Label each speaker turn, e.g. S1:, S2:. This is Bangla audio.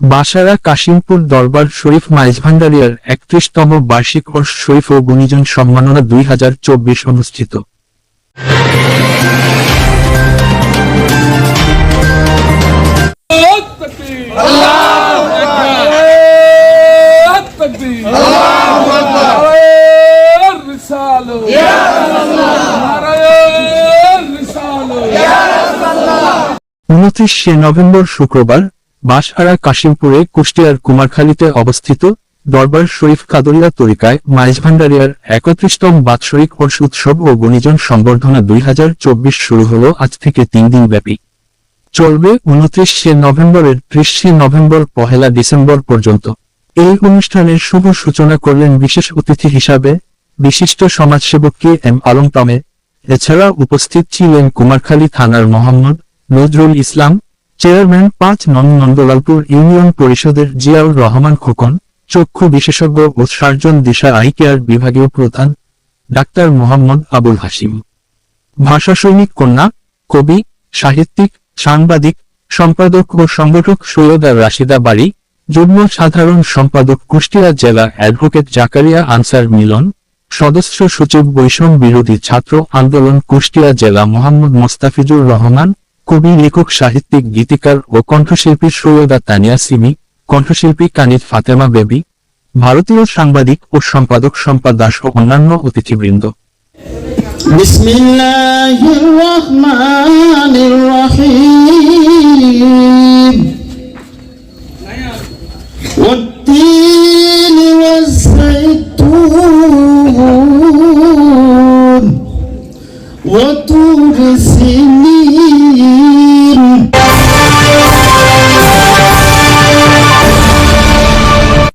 S1: বাসারা কাশিমপুর দরবার শরীফ মাইজভান্ডারিয়ার একত্রিশতম বার্ষিক ও শরীফ ও গুণীজন সম্মাননা দুই হাজার চব্বিশ অনুষ্ঠিত। উনত্রিশে নভেম্বর শুক্রবার বাসহারা কাশিমপুরে, কুষ্টিয়ার কুমারখালীতে অবস্থিত দরবার শরীফ কাদরিয়া তরিকায় মাইজভান্ডারিয়ার একত্রিশতম বাৎসরিক হর্ষ উৎসব ও গুণীজন সম্বর্ধনা দুই শুরু হলো আজ থেকে তিন দিন ব্যাপী। চলবে উনত্রিশে নভেম্বরের ত্রিশে নভেম্বর পহেলা ডিসেম্বর পর্যন্ত। এই অনুষ্ঠানের শুভ সূচনা করলেন বিশেষ অতিথি হিসাবে বিশিষ্ট সমাজসেবক কে এম আলম তামে। এছাড়া উপস্থিত ছিলেন কুমারখালী থানার মোহাম্মদ নজরুল ইসলাম চেয়ারম্যান পাঁচ নং নন্দলালপুর ইউনিয়ন পরিষদের জিয়াউর রহমান খোকন, চক্ষু বিশেষজ্ঞ ও সার্জন দিশা আই কেয়ার বিভাগীয় প্রধান ডাক্তার মোহাম্মদ আবুল হাসিম ভাষা সৈনিক কন্যা, কবি, সাহিত্যিক, সাংবাদিক, সম্পাদক ও সংগঠক সৈয়দা রাশিদা বাড়ি, যুগ্ম সাধারণ সম্পাদক কুষ্টিয়া জেলা অ্যাডভোকেট জাকারিয়া আনসার মিলন, সদস্য সচিব বৈষম্য বিরোধী ছাত্র আন্দোলন কুষ্টিয়া জেলা মোহাম্মদ মোস্তাফিজুর রহমান কবি, লেখক, সাহিত্যিক, গীতিকার ও কণ্ঠশিল্পী সৈয়দা তানিয়া সিমি, কণ্ঠশিল্পী কানিদ ফাতেমা বেবি, ভারতীয় সাংবাদিক ও সম্পাদক সম্পাদ দাস ও অন্যান্য অতিথিবৃন্দ।
S2: والتين وطور سنين